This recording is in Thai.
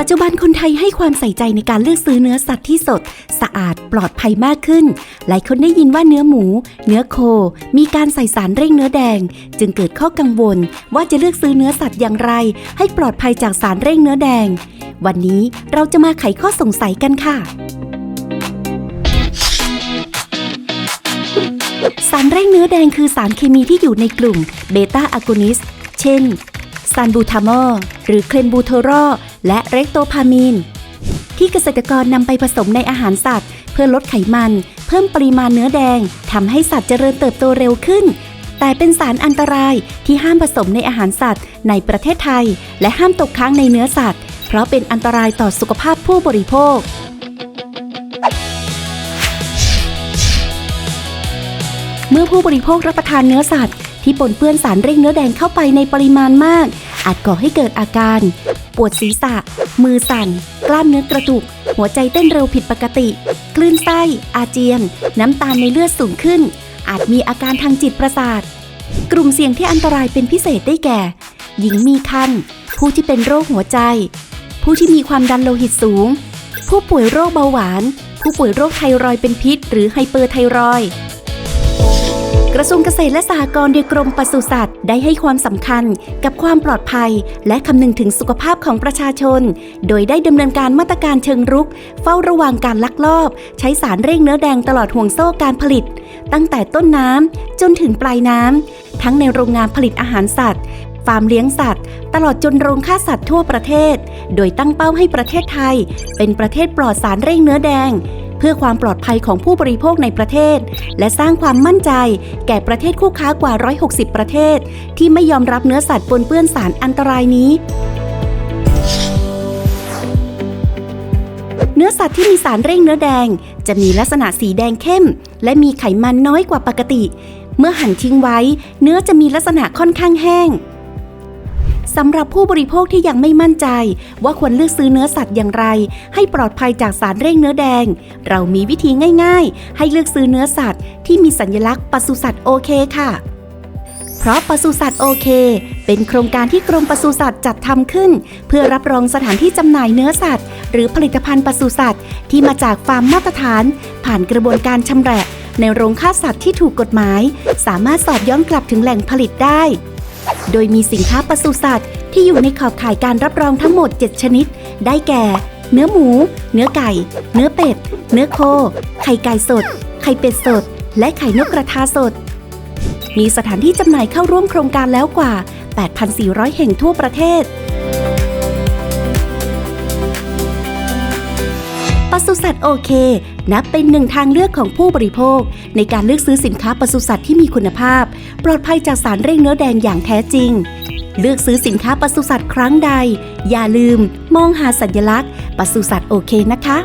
ปัจจุบันคนไทยให้ความใส่ใจในการเลือกซื้อเนื้อสัตว์ที่สด สะอาดปลอดภัยมากขึ้น หลายคนได้ยินว่าเนื้อหมู เนื้อโค มีการใส่สารเร่งเนื้อแดง จึงเกิดข้อกังวล ว่าจะเลือกซื้อเนื้อสัตว์อย่างไร ให้ปลอดภัยจากสารเร่งเนื้อแดง วันนี้เราจะมาไขข้อสงสัยกันค่ะสารเร่งเนื้อแดงคือสารเคมีที่อยู่ในกลุ่มเบต้าอะโกนิส เช่น ซานบูทามอลหรือเคลนบูโทรอและเรกโตพามีน ที่เกษตรกรนำไปผสมในอาหารสัตว์ เพื่อลดไขมัน เพิ่มปริมาณเนื้อแดงทำให้สัตว์เจริญเติบโตเร็วขึ้น แต่เป็นสารอันตรายที่ห้ามผสมในอาหารสัตว์ ในประเทศไทย และห้ามตกค้างในเนื้อสัตว์ เพราะเป็นอันตรายต่อสุขภาพผู้บริโภคเมื่อผู้บริโภครับประทานเนื้อสัตว์ ที่ปนเปื้อนสารเร่งเนื้อแดงเข้าไปในปริมาณมาก อาจก่อให้เกิดอาการ ปวดศีรษะ มือสั่น กล้ามเนื้อกระตุก หัวใจเต้นเร็วผิดปกติ คลื่นไส้ อาเจียน น้ำตาลในเลือดสูงขึ้น อาจมีอาการทางจิตประสาท กลุ่มเสี่ยงที่อันตรายเป็นพิเศษได้แก่ หญิงมีครรภ์ผู้ที่เป็นโรคหัวใจ ผู้ที่มีความดันโลหิตสูง ผู้ป่วยโรคเบาหวาน ผู้ป่วยโรคไทรอยเป็นพิษ หรือไฮเปอร์ไทรอย กระทรวงเกษตรและสหกรณ์โดยกรมปศุสัตว์ได้ให้ความสำคัญกับความปลอดภัย และคำนึงถึงสุขภาพของประชาชน โดยได้ดำเนินการมาตรการเชิงรุก เฝ้าระวังการลักลอบ ใช้สารเร่งเนื้อแดงตลอดห่วงโซ่การผลิต ตั้งแต่ต้นน้ำจนถึงปลายน้ำทั้งในโรงงานผลิตอาหารสัตว์ฟาร์มเลี้ยงสัตว์ ตลอดจนโรงฆ่าสัตว์ทั่วประเทศ โดยตั้งเป้าให้ประเทศไทย เป็นประเทศปลอดสารเร่งเนื้อแดง เพื่อความปลอดภัยของผู้บริโภคในประเทศ และสร้างความมั่นใจ แก่ประเทศคู่ค้ากว่า 160 ประเทศ ที่ไม่ยอมรับเนื้อสัตว์ปนเปื้อนสารอันตรายนี้เนื้อสัตว์ที่มีสารเร่งเนื้อแดง จะมีลักษณะสีแดงเข้ม และมีไขมันน้อยกว่าปกติ เมื่อหั่นทิ้งไว้ เนื้อจะมีลักษณะค่อนข้างแห้ง สำหรับผู้บริโภคที่ยังไม่มั่นใจ ว่าควรเลือกซื้อเนื้อสัตว์อย่างไร ให้ปลอดภัยจากสารเร่งเนื้อแดง เรามีวิธีง่ายๆ ให้เลือกซื้อเนื้อสัตว์ที่มีสัญลักษณ์ปศุสัตว์โอเคค่ะ เพราะปศุสัตว์โอเค เป็นโครงการที่กรมปศุสัตว์จัดทำขึ้น เพื่อรับรองสถานที่จำหน่ายเนื้อสัตว์ หรือผลิตภัณฑ์ปศุสัตว์ ที่มาจากฟาร์มมาตรฐาน ผ่านกระบวนการชำแหละ ในโรงฆ่าสัตว์ที่ถูกกฎหมาย สามารถสอบย้อนกลับถึงแหล่งผลิตได้ โดยมีสินค้าปศุสัตว์ที่อยู่ในขอบข่ายการรับรองทั้งหมด 7 ชนิด ได้แก่ เนื้อหมู เนื้อไก่ เนื้อเป็ด เนื้อโค ไข่ไก่สด ไข่เป็ดสด และไข่นกกระทาสด มีสถานที่จำหน่ายเข้าร่วมโครงการแล้วกว่า 8,400 แห่งทั่วประเทศ ปศุสัตว์โอเค นับเป็นหนึ่งทางเลือกของผู้บริโภค ในการเลือกซื้อสินค้าปศุสัตว์ที่มีคุณภาพ ปลอดภัยจากสารเร่งเนื้อแดงอย่างแท้จริง เลือกซื้อสินค้าปศุสัตว์ครั้งใด อย่าลืม มองหาสัญลักษณ์ปศุสัตว์โอเคนะคะ